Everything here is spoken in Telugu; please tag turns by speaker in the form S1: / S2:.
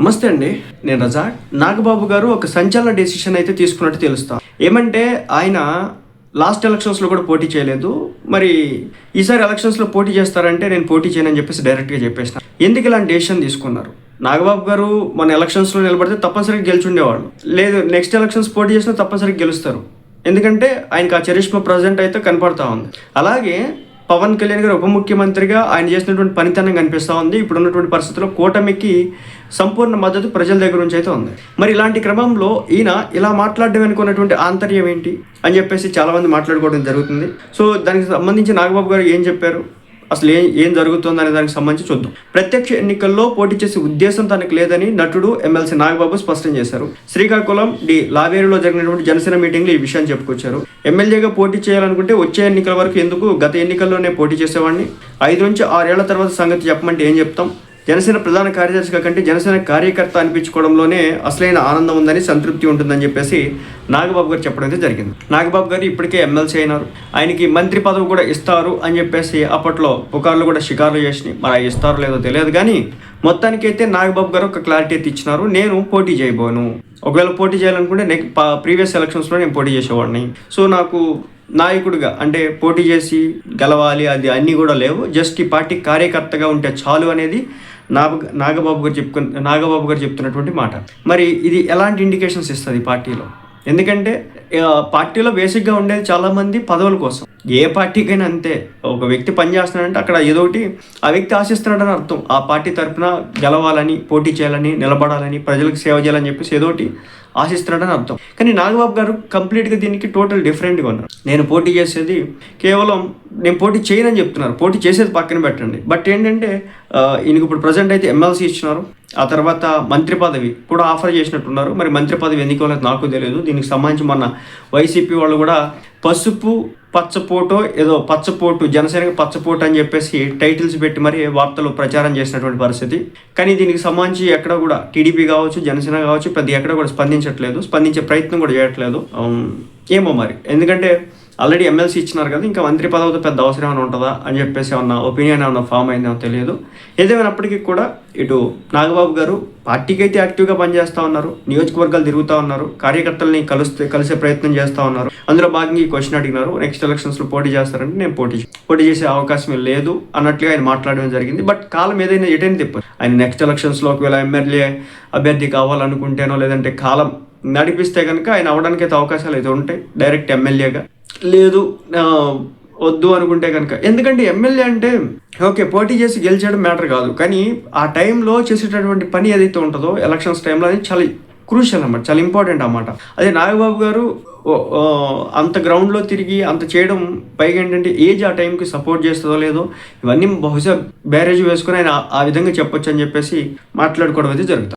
S1: నమస్తే అండి నేను రజా. నాగబాబు గారు ఒక సంచలన డెసిషన్ అయితే తీసుకున్నట్టు తెలుస్తాను ఏమంటే ఆయన లాస్ట్ ఎలక్షన్స్లో కూడా పోటీ చేయలేదు. మరి ఈసారి ఎలక్షన్స్లో పోటీ చేస్తారంటే నేను పోటీ చేయనని చెప్పేసి డైరెక్ట్గా చెప్పేసిన. ఎందుకు ఇలాంటి డెసిషన్ తీసుకున్నారు? నాగబాబు గారు మన ఎలక్షన్స్లో నిలబడితే తప్పనిసరిగా గెలిచుండేవాళ్ళు. లేదు నెక్స్ట్ ఎలక్షన్స్ పోటీ చేసినా తప్పనిసరిగా గెలుస్తారు. ఎందుకంటే ఆయనకు ఆ చరిష్మా ప్రజెంట్ అయితే కనపడతా ఉంది. అలాగే పవన్ కళ్యాణ్ గారు ఉప ముఖ్యమంత్రిగా ఆయన చేసినటువంటి పనితనం కనిపిస్తూ ఉంది. ఇప్పుడు ఉన్నటువంటి పరిస్థితుల్లో కూటమికి సంపూర్ణ మద్దతు ప్రజల దగ్గర నుంచి అయితే ఉంది. మరి ఇలాంటి క్రమంలో ఈయన ఇలా మాట్లాడడం అనుకున్నటువంటి ఆంతర్యం ఏంటి? అని చెప్పేసి చాలామంది మాట్లాడుకోవడం జరుగుతుంది. సో దానికి సంబంధించి నాగబాబు గారు ఏం చెప్పారు? అసలు ఏం ఏం జరుగుతుంది అనే దానికి సంబంధించి చూద్దాం. ప్రత్యక్ష ఎన్నికల్లో పోటీ చేసే ఉద్దేశం తనకు లేదని నటుడు ఎమ్మెల్సీ నాగబాబు స్పష్టం చేశారు. శ్రీకాకుళం డి లావేరులో జరిగినటువంటి జనసేన మీటింగ్లో ఈ విషయాన్ని చెప్పుకొచ్చారు. ఎమ్మెల్యేగా పోటీ చేయాలనుకుంటే వచ్చే ఎన్నికల వరకు ఎందుకు గత ఎన్నికల్లోనే పోటీ చేసేవాడిని? ఐదు నుంచి ఆరేళ్ళ తర్వాత సంగతి చెప్పమంటే ఏం చెప్తాం? జనసేన ప్రధాన కార్యదర్శిగా కంటే జనసేన కార్యకర్త అనిపించుకోవడంలోనే అసలైన ఆనందం ఉందని సంతృప్తి ఉంటుందని చెప్పేసి నాగబాబు గారు చెప్పడం అయితే జరిగింది. నాగబాబు గారు ఇప్పటికే ఎమ్మెల్సీ అయినారు. ఆయనకి మంత్రి పదవి కూడా ఇస్తారు అని చెప్పేసి అప్పట్లో పుకార్లు కూడా షికార్లు చేసినాయి. మరి ఇస్తారో లేదో తెలియదు కానీ మొత్తానికి అయితే నాగబాబు గారు ఒక క్లారిటీ అయితే ఇచ్చినారు. నేను పోటీ చేయబోను. ఒకవేళ పోటీ చేయాలనుకుంటే నెక్స్ట్ ప్రీవియస్ ఎలక్షన్స్లో నేను పోటీ చేసేవాడిని. సో నాకు నాయకుడిగా అంటే పోటీ చేసి గెలవాలి అది అన్నీ కూడా లేవు. జస్ట్ ఈ పార్టీ కార్యకర్తగా ఉంటే చాలు అనేది నాగ నాగబాబు గారు చెప్పుకు నాగబాబు గారు చెప్తున్నటువంటి మాట. మరి ఇది ఎలాంటి ఇండికేషన్స్ ఇస్తుంది పార్టీలో? ఎందుకంటే పార్టీలో బేసిక్గా ఉండేది చాలామంది పదవుల కోసం. ఏ పార్టీకైనా అంతే. ఒక వ్యక్తి పనిచేస్తున్నాడంటే అక్కడ ఏదో ఒకటి ఆ వ్యక్తి ఆశిస్తున్నాడని అర్థం. ఆ పార్టీ తరపున గెలవాలని పోటీ చేయాలని నిలబడాలని ప్రజలకు సేవ చేయాలని చెప్పేసి ఏదోటి ఆశిస్తున్నాడని అర్థం. కానీ నాగబాబు గారు కంప్లీట్గా దీనికి టోటల్ డిఫరెంట్గా ఉన్నారు. నేను పోటీ చేసేది కేవలం నేను పోటీ చేయనని చెప్తున్నారు. పోటీ చేసేది పక్కన పెట్టండి. బట్ ఏంటంటే ఈయనకి ఇప్పుడు ప్రజెంట్ అయితే ఎమ్మెల్సీ ఇచ్చినారు. ఆ తర్వాత మంత్రి పదవి కూడా ఆఫర్ చేసినట్టున్నారు. మరి మంత్రి పదవి ఎందుకు నాకు తెలియదు. దీనికి సంబంధించి మొన్న వైసీపీ వాళ్ళు కూడా పసుపు పచ్చపోటో ఏదో పచ్చపోటు జనసేనకి పచ్చపోటు అని చెప్పేసి టైటిల్స్ పెట్టి మరి వార్తలు ప్రచారం చేసినటువంటి పరిస్థితి. కానీ దీనికి సంబంధించి ఎక్కడ కూడా టీడీపీ కావచ్చు జనసేన కావచ్చు పెద్ద ఎక్కడ కూడా స్పందించట్లేదు స్పందించే ప్రయత్నం కూడా చేయట్లేదు. ఏమో మరి. ఎందుకంటే ఆల్రెడీ ఎమ్మెల్సీ ఇచ్చినారు కదా ఇంకా మంత్రి పదవితో పెద్ద అవసరం ఏమైనా ఉంటుందా అని చెప్పేసి ఏమన్నా ఒపీనియన్ ఏమన్నా ఫామ్ అయిందేమో తెలియదు. ఏదేమైనప్పటికీ కూడా ఇటు నాగబాబు గారు పార్టీకి అయితే యాక్టివ్గా పనిచేస్తూ ఉన్నారు నియోజకవర్గాలు తిరుగుతూ ఉన్నారు కార్యకర్తల్ని కలుస్తే కలిసే ప్రయత్నం చేస్తూ ఉన్నారు. అందులో భాగంగా ఈ క్వశ్చన్ అడిగినారు నెక్స్ట్ ఎలక్షన్స్లో పోటీ చేస్తారంటే నేను పోటీ పోటీ చేసే అవకాశం లేదు అన్నట్లుగా ఆయన మాట్లాడడం జరిగింది. బట్ కాలం ఏదైనా ఎటైనా తిప్పదు ఆయన నెక్స్ట్ ఎలక్షన్స్లో ఒకవేళ ఎమ్మెల్యే అభ్యర్థి కావాలనుకుంటేనో లేదంటే కాలం నడిపిస్తే కనుక ఆయన అవడానికి అయితే అవకాశాలు అయితే ఉంటాయి. డైరెక్ట్ ఎమ్మెల్యేగా లేదు వద్దు అనుకుంటే కనుక. ఎందుకంటే ఎమ్మెల్యే అంటే ఓకే పోటీ చేసి గెలిచేయడం మ్యాటర్ కాదు. కానీ ఆ టైంలో చేసేటటువంటి పని ఏదైతే ఉంటుందో ఎలక్షన్స్ టైంలో అది చాలా క్రూషియల్ అనమాట చాలా ఇంపార్టెంట్ అన్నమాట. అదే నాగబాబు గారు అంత గ్రౌండ్లో తిరిగి అంత చేయడం పైగా ఏంటంటే ఏజ్ ఆ టైంకి సపోర్ట్ చేస్తుందో లేదో ఇవన్నీ బహుశా బ్యారేజ్ వేసుకుని ఆయన ఆ- ఆ విధంగా చెప్పొచ్చు అని చెప్పేసి మాట్లాడుకోవడం అయితే జరుగుతుంది.